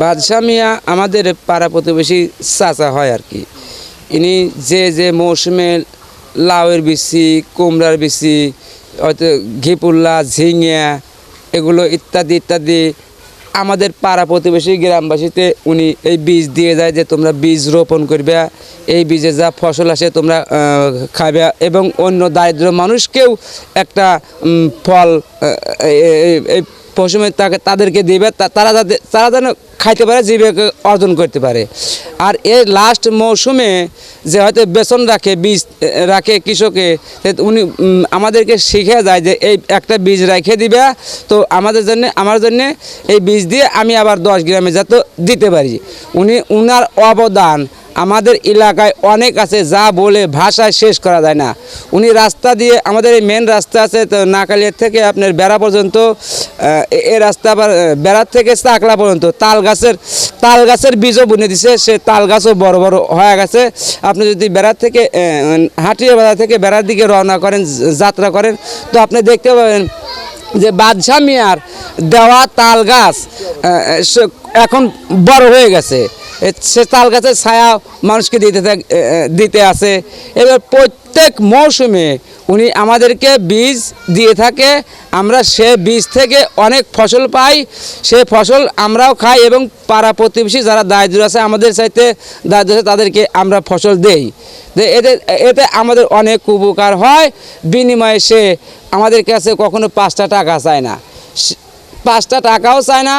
বাদশাহ মিয়া আমাদের পাড়া প্রতিবেশী চাচা হয় আর কি। ইনি যে যে মৌসুমে লাউয়ের বিচি, কুমড়ার বিচি, হয়তো ঘিপুল্লা, ঝিঙা এগুলো ইত্যাদি ইত্যাদি আমাদের পাড়া প্রতিবেশী গ্রামবাসীতে উনি এই বীজ দিয়ে যায় যে তোমরা বীজ রোপণ করবে, এই বীজে যা ফসল আসে তোমরা খাবে এবং অন্য দারিদ্র মানুষকেও একটা ফল এই পশুমে তাকে তাদেরকে দিবে তারা যাতে তারা যেন খাইতে পারে, জীবিকা অর্জন করতে পারে। আর এর লাস্ট মৌসুমে যে হয়তো বেতন রাখে, বীজ রাখে কৃষকে উনি আমাদেরকে শিখে যায় যে এই একটা বীজ রেখে দিবে। তো আমাদের জন্য আমার জন্য এই বীজ দিয়ে আমি আবার দশ গ্রামে যাতে দিতে পারি। উনি উনার অবদান আমাদের এলাকায় অনেক আছে, যা বলে ভাষায় শেষ করা যায় না। উনি রাস্তা দিয়ে, আমাদের এই মেন রাস্তা আছে, তো নাকালিয়ার থেকে আপনার বেড়া পর্যন্ত এ- রাস্তা আবার বেড়ার থেকে চাকলা পর্যন্ত। তাল গাছের তাল গাছের বীজও বুনে দিছে, সে তাল গাছও বড় বড় হয়ে গেছে। আপনি যদি বেড়ার থেকে হাটিয়া বাজার থেকে বেড়ার দিকে রওনা করেন যাত্রা করেন, তো আপনি দেখতে পাবেন যে বাদশাহ মিয়ার দেওয়া তাল গাছ এখন বড় হয়ে গেছে। সে তাল গাছের ছায়া মানুষকে দিতে দিতে আছে এবার প্রত্যেক মৌসুমে উনি আমাদেরকে বীজ দিয়ে থাকে। আমরা সে বীজ থেকে অনেক ফসল পাই। সে ফসল আমরাও খাই এবং পাড়া প্রতিবেশী যারা দারিদ্র আছে আমাদের চাইতে দারিদ্র আছে তাদেরকে আমরা ফসল দেই। এতে এতে আমাদের অনেক উপকার হয়। বিনিময়ে সে আমাদের কাছে কখনো পাঁচটা টাকা চায় না। পাঁচটা টাকাও চায় না।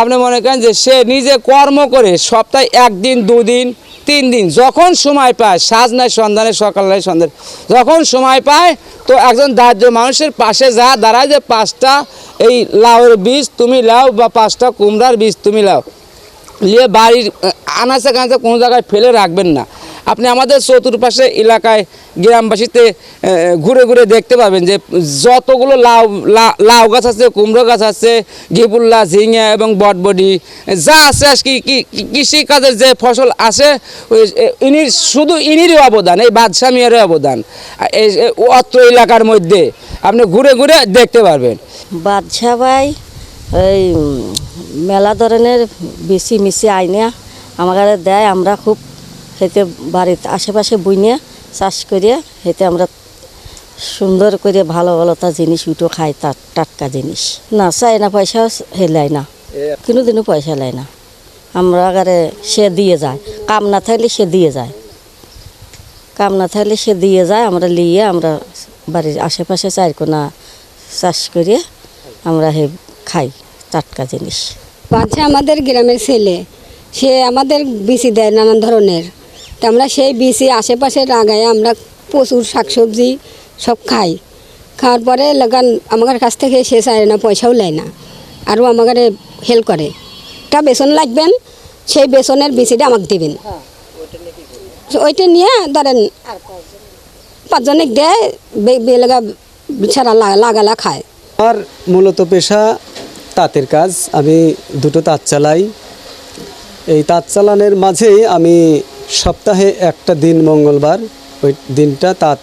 আপনি মনে করেন যে সে নিজে কর্ম করে সপ্তাহে একদিন, দুদিন তিন দিন যখন সময় পায় সাজ নাই সন্ধানে সকাল নাই সন্ধানে, যখন সময় পায়, তো একজন দারিদ্র মানুষের পাশে যা দাঁড়ায় যে পাঁচটা এই লাউয়ের বীজ তুমি লাও বা পাঁচটা কুমড়ার বীজ তুমি লাও। নিয়ে বাড়ির আনাচে কানাচে কোনো জায়গায় ফেলে রাখবেন না। আপনি আমাদের চতুর্পাশে এলাকায় গ্রামবাসীতে ঘুরে ঘুরে দেখতে পাবেন যে যতগুলো লাউ লাউ গাছ আছে কুমড়ো গাছ আছে ঘিপুল্লা ঝিঙে এবং বটবডি যা আছে আর কি কি- কি- কৃষিকাজের যে ফসল এ- ইনির শুধু ইনিরই অবদান এই বাদশাহ মিয়ারই অবদান এই এই অত্র এলাকার মধ্যে আপনি ঘুরে ঘুরে দেখতে পারবেন। বাদশা ভাই উম, মেলা ধরনের বেশি মিশি আইনে আমাকে দেয় আমরা খুব হেতে বাড়িতে আশেপাশে বইনে চাষ করে হেতে আমরা সুন্দর করে ভালো ভালো তা জিনিস উঠো খাই তার টাটকা জিনিস। না, চাই না পয়সা হেলাই না। কোনোদিনও পয়সা লাই না। আমরা আগারে সে দিয়ে যায়। কাম না থাকলে সে দিয়ে যায়। কাম না থাকলে সে দিয়ে যায়। আমরা লিয়ে আমরা বাড়ির আশেপাশে চারকোনা চাষ করে আমরা হে খাই টাটকা জিনিস। বাচ্চা আমাদের গ্রামের ছেলে। সে আমাদের বিচি দেয় নানান ধরনের। তো আমরা সেই বিচি আশেপাশে লাগাই আমরা প্রচুর শাকসবজি সব খাই। খাওয়ার পরে লাগান আমার কাছ থেকে সে চায় না পয়সাও নেয় না। আরও আমাকে হেল্প করে। তা বেসন লাগবেন সেই বেসনের বিচিটা আমাকে দেবেন। ওইটা নিয়ে ধরেন পাঁচজনে। দেয় বে- বেলগা ছাড়া লাগা- লাগালা খায়। আমার মূলত পেশা তাঁতের কাজ। আমি দুটো তাঁত চালাই। এই তাঁত চালানের মাঝেই আমি সপ্তাহে একটা দিন মঙ্গলবার, ওই দিনটা তাঁত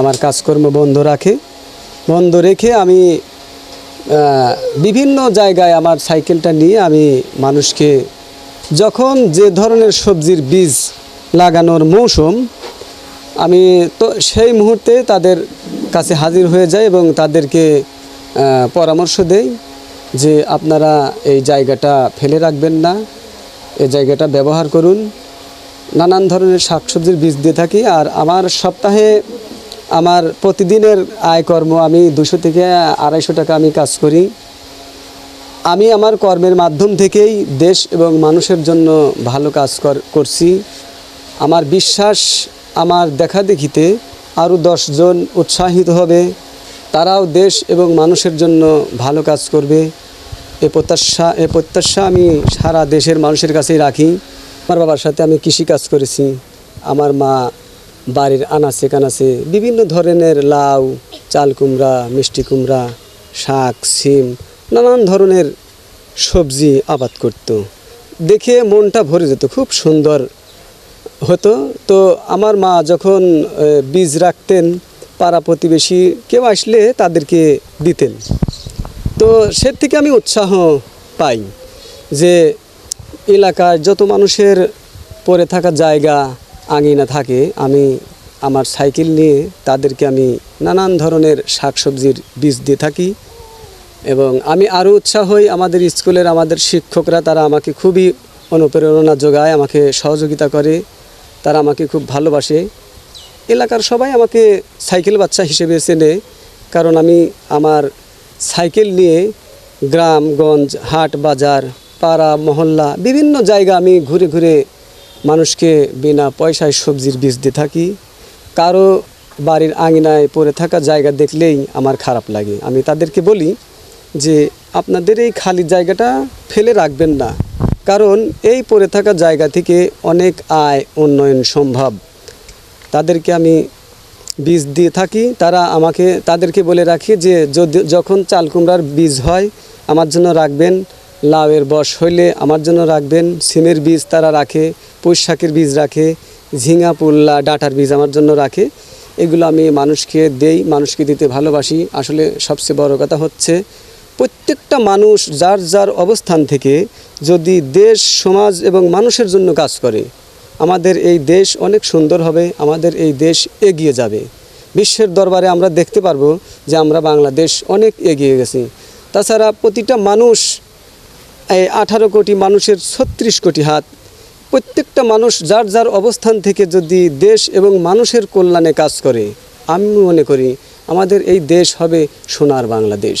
আমার কাজকর্ম বন্ধ রাখে। বন্ধ রেখে আমি বিভিন্ন জায়গায় আমার সাইকেলটা নিয়ে আমি মানুষকে, যখন যে ধরনের সবজির বীজ লাগানোর মৌসুম, আমি তো সেই মুহূর্তে তাদের কাছে হাজির হয়ে যাই এবং তাদেরকে পরামর্শ দেই যে আপনারা এই জায়গাটা ফেলে রাখবেন না, এই জায়গাটা ব্যবহার করুন। নানান ধরনের শাকসবজির বীজ দিয়ে থাকি আর আমার সপ্তাহে আমার প্রতিদিনের আয়কর্ম আমি দুশো থেকে আড়াইশো টাকা আমি কাজ করি। আমি আমার কর্মের মাধ্যম থেকেই দেশ এবং মানুষের জন্য ভালো কাজ কর- করছি। আমার বিশ্বাস আমার দেখাদেখিতে আরও দশজন উৎসাহিত হবে। তারাও দেশ এবং মানুষের জন্য ভালো কাজ করবে। এ প্রত্যাশা এ প্রত্যাশা আমি সারা দেশের মানুষের কাছেই রাখি। আমার বাবার সাথে আমি কৃষি কাজ করেছি, আমার মা বাড়ির আনাচে কানাচে বিভিন্ন ধরনের লাউ, চাল কুমড়া, মিষ্টি কুমড়া, শাক সিম নানান ধরনের সবজি আবাদ করত। দেখে মনটা ভরে যেত, খুব সুন্দর হতো। তো আমার মা যখন বীজ রাখতেন, পাড়া প্রতিবেশী কেউ আসলে তাদেরকে দিতেন। তো সে থেকে আমি উৎসাহ পাই যে এলাকায় যত মানুষের পরে থাকা জায়গা আঙিনা থাকে, আমি আমার সাইকেল নিয়ে তাদেরকে আমি নানান ধরনের শাকসবজির বীজ দিয়ে থাকি এবং আমি আরও উৎসাহ হই আমাদের স্কুলের আমাদের শিক্ষকরা, তারা আমাকে খুবই অনুপ্রেরণা যোগায়, আমাকে সহযোগিতা করে, তারা আমাকে খুব ভালোবাসে। এলাকার সবাই আমাকে সাইকেল বাচ্চা হিসেবে চেনে, কারণ আমি আমার সাইকেল নিয়ে গ্রামগঞ্জ হাট, বাজার পাড়া, মহল্লা, বিভিন্ন জায়গা আমি ঘুরে ঘুরে মানুষকে বিনা পয়সায় সবজির বীজ দিয়ে থাকি। কারও বাড়ির আঙিনায় পড়ে থাকা জায়গা দেখলেই আমার খারাপ লাগে। আমি তাদেরকে বলি যে, আপনাদের এই খালি জায়গাটা ফেলে রাখবেন না। কারণ এই পড়ে থাকা জায়গা থেকে অনেক আয়, উন্নয়ন সম্ভব। তাদেরকে আমি বীজ দিয়ে থাকি। তারা আমাকে, তাদেরকে বলে রাখি যে, যদি, যখন চাল কুমড়ার বীজ হয়, আমার জন্য রাখবেন লাউয়ের বস হইলে আমার জন্য রাখবেন সিমের বীজ তারা রাখে, পুঁই শাকের বীজ রাখে, ঝিঙা, পুল্লা, ডাঁটার বীজ আমার জন্য রাখে। এগুলো আমি মানুষকে দেই, মানুষকে দিতে ভালোবাসি। আসলে সবচেয়ে বড় কথা হচ্ছে, প্রত্যেকটা মানুষ যার যার অবস্থান থেকে যদি দেশ, সমাজ এবং মানুষের জন্য কাজ করে, আমাদের এই দেশ অনেক সুন্দর হবে, আমাদের এই দেশ এগিয়ে যাবে। বিশ্বের দরবারে আমরা দেখতে পারব যে আমরা বাংলাদেশ অনেক এগিয়ে গেছি। তাছাড়া প্রতিটা মানুষ আঠারো কোটি মানুষের ছত্রিশ কোটি হাত। প্রত্যেকটা মানুষ যার যার অবস্থান থেকে যদি দেশ এবং মানুষের কল্যাণে কাজ করে, আমি মনে করি আমাদের এই দেশ হবে সোনার বাংলাদেশ।